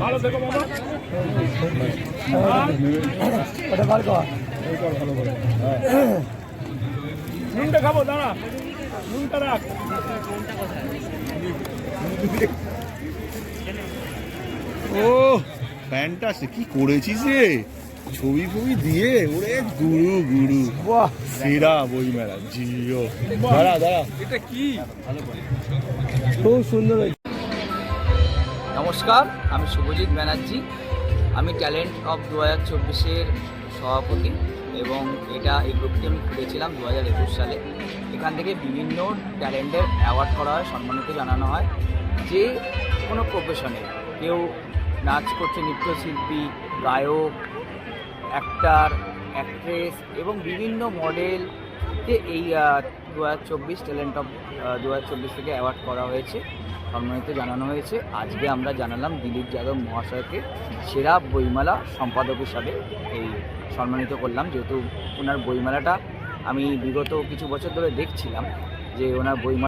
ভালো দেখো বাবা ওটা বার কর নুনটা খাব দাঁড়া। নুনটা রাখ। ও ফ্যান্টাস্টিক কি করেছিস রে? ছবি ফবি দিয়ে ওরে গুরু গুরু। বাহ। সেরা বই মেলা জিও। দাঁড়া দাঁড়া। এটা কি? খুব সুন্দর নমস্কার, আমি শুভজিৎ ব্যানার্জি। আমি ট্যালেন্ট অফ দু হাজার চব্বিশের সভাপতি এবং এটা এই গ্রুপটি আমি খুলেছিলাম দু হাজার একুশ সালে। এখান থেকে বিভিন্ন ট্যালেন্টের অ্যাওয়ার্ড করা হয়, সম্মানিত জানানো হয়। যে কোনো প্রফেশনে কেউ নাচ করছে, নৃত্যশিল্পী, গায়ক অ্যাক্টার অ্যাক্ট্রেস এবং বিভিন্ন মডেলকে এই দু হাজার চব্বিশ ট্যালেন্ট অফ দু হাজার চব্বিশ থেকে অ্যাওয়ার্ড করা হয়েছে। সম্মানিত জানানো হয়েছে। আজকে আমরা জানালাম দিলীপ যাদব মহাশয়কে সেরা বইমেলা সম্পাদক হিসাবে এই সম্মানিত করলাম। যেহেতু ওনার বইমেলাটা আমি বিগত কিছু বছর ধরে দেখছিলাম যে ওনার বইমেলা